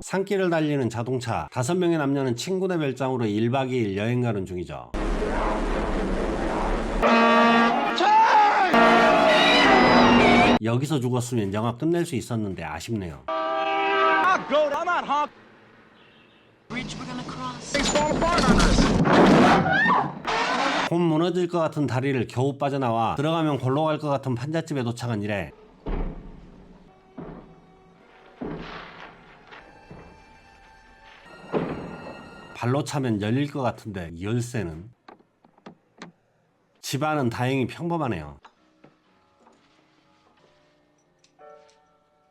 산길을 달리는 자동차 다섯 명의 남녀는 친구네 별장으로 1박 2일 여행 가는 중이죠. 여기서 죽었으면 영화 끝낼 수 있었는데 아쉽네요. 곧 무너질 것 같은 다리를 겨우 빠져나와 들어가면 골로 갈 것 같은 판잣집에 도착한 이래 발로 차면 열릴 것 같은데 열쇠는 집안은 다행히 평범하네요.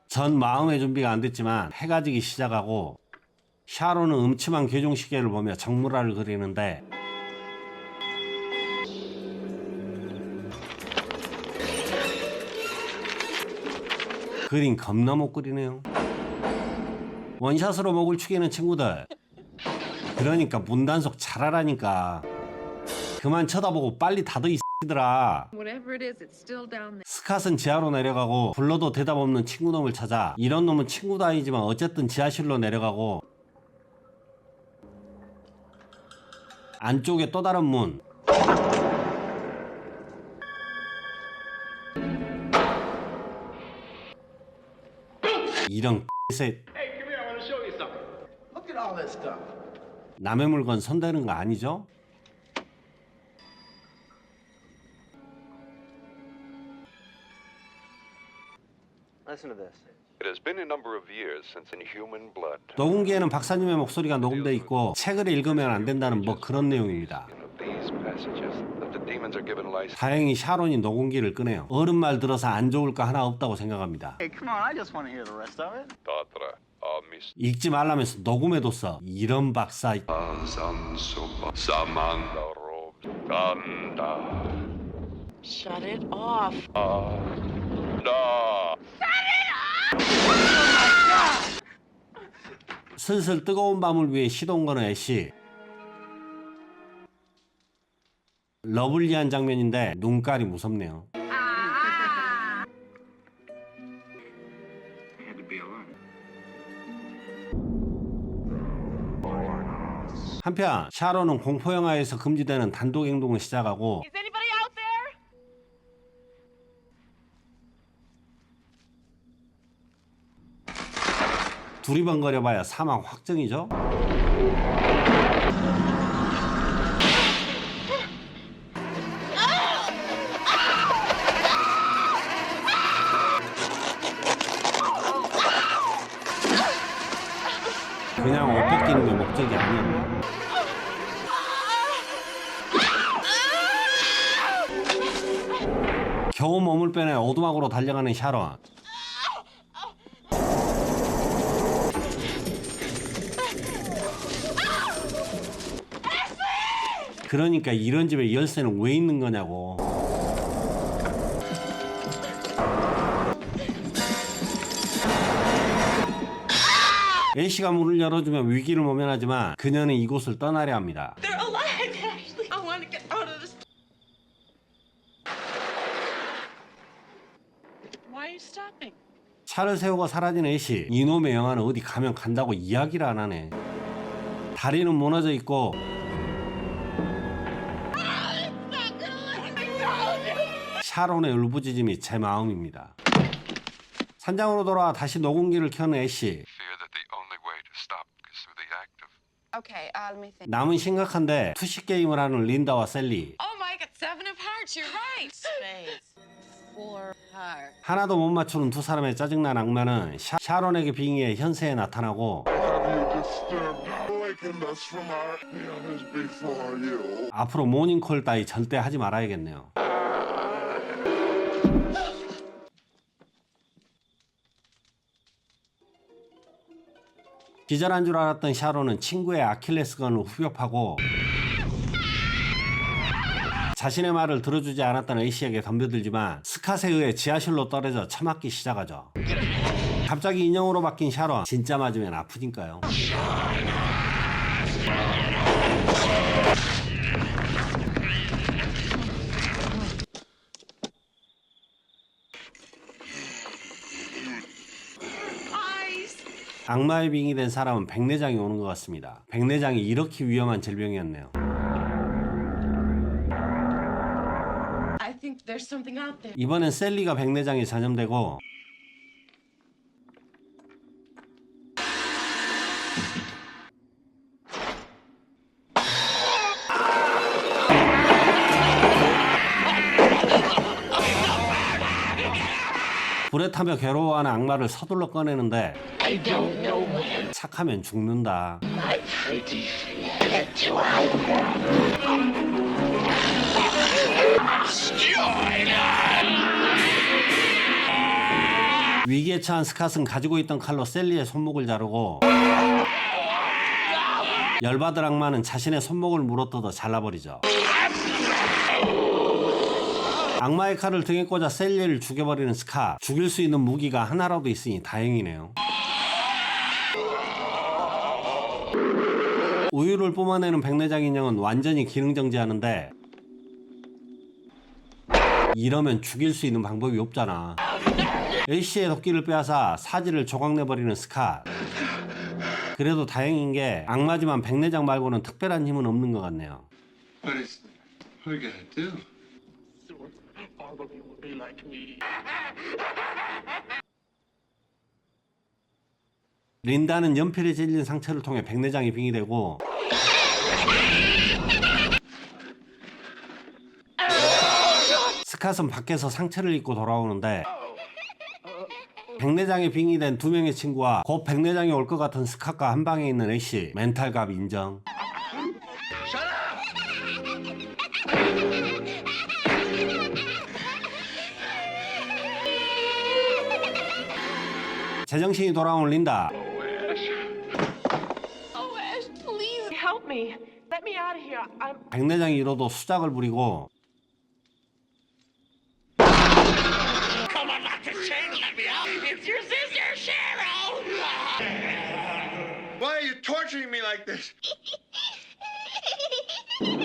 전 마음의 준비가 안 됐지만 해가 지기 시작하고 샤로는 음침한 괴종 시계를 보며 정물화를 그리는데 그림 겁나 못 그리네요. 원샷으로 목을 축이는 친구들. 그러니까 문단속 잘하라니까. 그만 쳐다보고 빨리 닫어 이 X들아. 스캇은 지하로 내려가고 불러도 대답 없는 친구 놈을 찾아 이런 놈은 친구도 아니지만 어쨌든 지하실로 내려가고 안쪽에 또 다른 문 this stuff. 남의 물건 손대는 거 아니죠? Listen to this. It has been a number of years since in human blood. 녹음기에는 박사님의 목소리가 녹음돼 있고 책을 읽으면 안 된다는 뭐 그런 내용입니다. Of these passages, that the demons are given license. 다행히 샤론이 녹음기를 끄네요. 어른 말 들어서 안 좋을 거 하나 없다고 생각합니다. It. 읽지 말라면서 녹음해뒀어. 이런 박사. sansuba, samandarob, ganda, Shut it off. 슬슬 뜨거운 밤을 위해 시동 거는 애쉬. 러블리한 장면인데 눈깔이 무섭네요. 한편 샤론은 공포 영화에서 금지되는 단독 행동을 시작하고? 두리번거려봐야 사망 확정이죠. 겨우 몸을 빼내 오두막으로 달려가는 샤론. 그러니까 이런 집에 열쇠는 왜 있는 거냐고. 애쉬가 문을 열어주면 위기를 모면하지만 그녀는 이곳을 떠나려 합니다. They're alive, Ashley. I want to get out of this. Why are you stopping? 차를 세우고 사라진 애쉬. 이놈의 영화는 어디 가면 간다고 이야기를 안 하네. 다리는 무너져 있고 샤론의 울부짖음이 제 마음입니다. 산장으로 돌아와 다시 녹음기를 켜는 애쉬. Fear that the only way to stop is through the act of Okay, uh. 남은 심각한데 투시 게임을 하는 린다와 셀리. 하나도 못 맞추는 두 사람의 짜증난 악마는 샤, 샤론에게 빙의해 현세에 나타나고. 앞으로 모닝콜 따위 절대 하지 말아야겠네요. 기절한 줄 알았던 샤론은 친구의 아킬레스건을 후벼파고 자신의 말을 들어주지 않았다는 A씨에게 덤벼들지만 스카세의 지하실로 떨어져 처맞기 시작하죠. 갑자기 인형으로 바뀐 샤론 진짜 맞으면 아프니까요. 악마의 빙이 된 사람은 백내장이 오는 것 같습니다. 백내장이 이렇게 위험한 질병이었네요. There's something out there. 이번엔 셀리가 백내장에 전염되고 불에 타며 괴로워하는 악마를 서둘러 꺼내는데 착하면 죽는다. 위기에 처한 스캇은 가지고 있던 칼로 셀리의 손목을 자르고 열받을 악마는 자신의 손목을 물어뜯어 잘라버리죠. 악마의 칼을 등에 꽂아 셀리를 죽여버리는 스카. 죽일 수 있는 무기가 하나라도 있으니 다행이네요. 우유를 뿜어내는 백내장 인형은 완전히 기능 정지하는데 이러면 죽일 수 있는 방법이 없잖아. A씨의 도끼를 빼앗아 사지를 조각내버리는 스카. 그래도 다행인 게 악마지만 백내장 말고는 특별한 힘은 없는 것 같네요. 린다는 연필에 찔린 상처를 통해 백내장이 빙의되고 스캇은 밖에서 상처를 입고 돌아오는데 백내장에 빙의된 두 명의 친구와 곧 백내장이 올 것 같은 스캇과 한 방에 있는 애쉬 멘탈갑 인정. 제정신이 돌아온 린다. 백내장이 이뤄도 수작을 부리고 It's your sister, Cheryl. Why are you torturing me like this? We're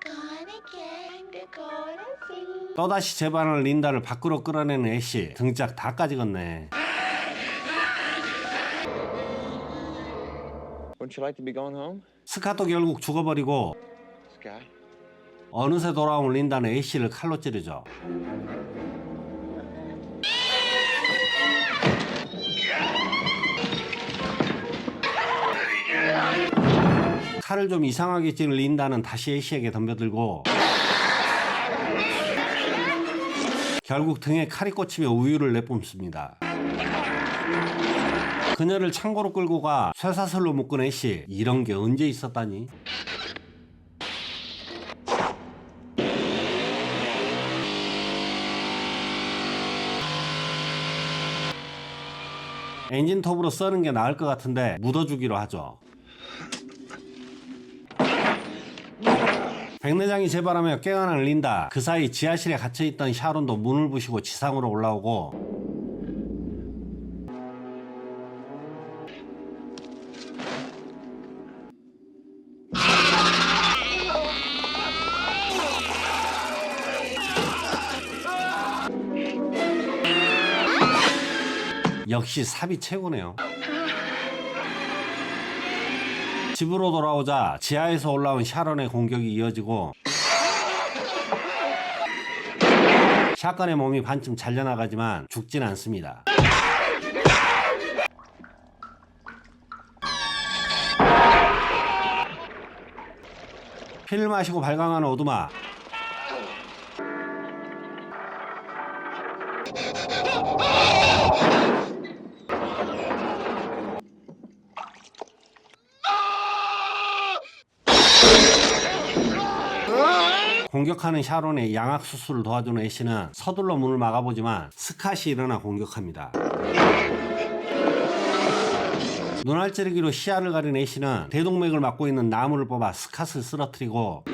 gonna get to go to sleep. 또다시 재반을 린다를 밖으로 끌어내는 애쉬 등짝 다 까지겠네 Wouldn't you like to be going home, 스카도 결국 죽어버리고 Sky? 어느새 돌아온 린다는 애쉬를 칼로 찌르죠 칼을 좀 이상하게 찌른 린다는 다시 애쉬에게 덤벼들고 결국 등에 칼이 꽂히며 우유를 내뿜습니다. 그녀를 창고로 끌고 가 쇠사슬로 묶은 애쉬 이런 게 언제 있었다니? 엔진톱으로 써는 게 나을 것 같은데 묻어주기로 하죠. 백내장이 재발하며 깨어난 린다. 그 사이 지하실에 갇혀있던 샤론도 문을 부시고 지상으로 올라오고 역시 삽이 최고네요. 집으로 돌아오자 지하에서 올라온 샤론의 공격이 이어지고 샷건의 몸이 반쯤 잘려나가지만 죽진 않습니다. 피를 마시고 발광하는 오두마 공격하는 샤론의 양악 수술을 도와주는 애쉬는 서둘러 문을 막아보지만 스캇이 일어나 공격합니다. 눈알 찌르기로 시야를 가린 애쉬는 대동맥을 막고 있는 나무를 뽑아 스캇을 쓰러뜨리고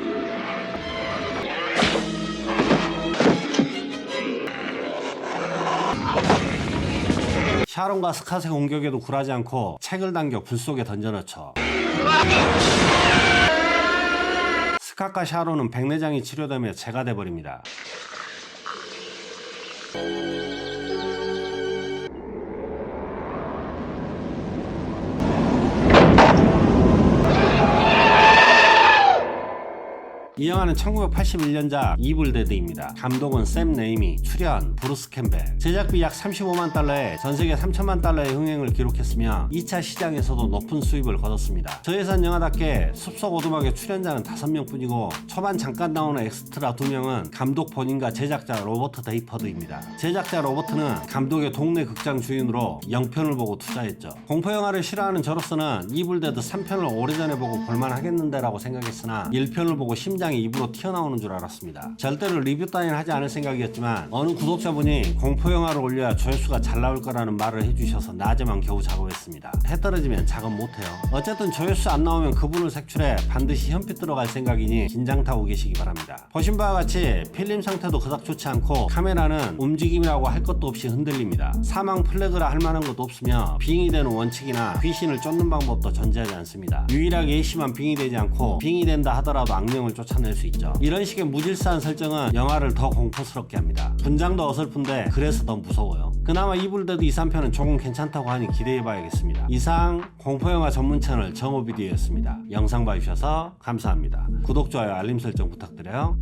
샤론과 스캇의 공격에도 굴하지 않고 책을 당겨 불 속에 던져넣죠. 스캇과 샤론은 백내장이 치료되며 재가 돼버립니다. 이 영화는 1981년작 이블데드입니다. 감독은 샘 네이미, 출연 브루스 캠벨. 제작비 약 35만 달러에 전 세계 3천만 달러의 흥행을 기록했으며 2차 시장에서도 높은 수입을 거뒀습니다. 저예산 영화답게 숲속 오두막의 출연자는 5명 뿐이고 초반 잠깐 나오는 엑스트라 2명은 감독 본인과 제작자 로버트 데이퍼드입니다. 제작자 로버트는 감독의 동네 극장 주인으로 영편을 보고 투자했죠. 공포 영화를 싫어하는 저로서는 이블데드 3편을 오래전에 보고 볼만하겠는데라고 생각했으나 1편을 보고 심장 이 입으로 튀어나오는 줄 알았습니다. 절대로 리뷰 따윈 하지 않을 생각이었지만 어느 구독자분이 공포 영화를 올려야 조회수가 잘 나올 거라는 말을 해주셔서 낮에만 겨우 작업했습니다. 해 떨어지면 작업 못해요. 어쨌든 조회수 안 나오면 그분을 색출해 반드시 현피 들어갈 생각이니 긴장 타고 계시기 바랍니다. 보신 바와 같이 필름 상태도 그닥 좋지 않고 카메라는 움직임이라고 할 것도 없이 흔들립니다. 사망 플래그라 할 만한 것도 없으며 빙의 되는 원칙이나 귀신을 쫓는 방법도 존재하지 않습니다. 유일하게 A씨만 빙의 되지 않고 빙의 된다 하더라도 악령을 쫓아 낼 수 있죠. 이런 식의 무질서한 설정은 영화를 더 공포스럽게 합니다. 분장도 어설픈데 그래서 더 무서워요. 그나마 이불데드 2, 3편은 조금 괜찮다고 하니 기대해봐야겠습니다. 이상 공포영화 전문 채널 정오비디오였습니다. 영상 봐주셔서 감사합니다. 구독, 좋아요, 알림 설정 부탁드려요.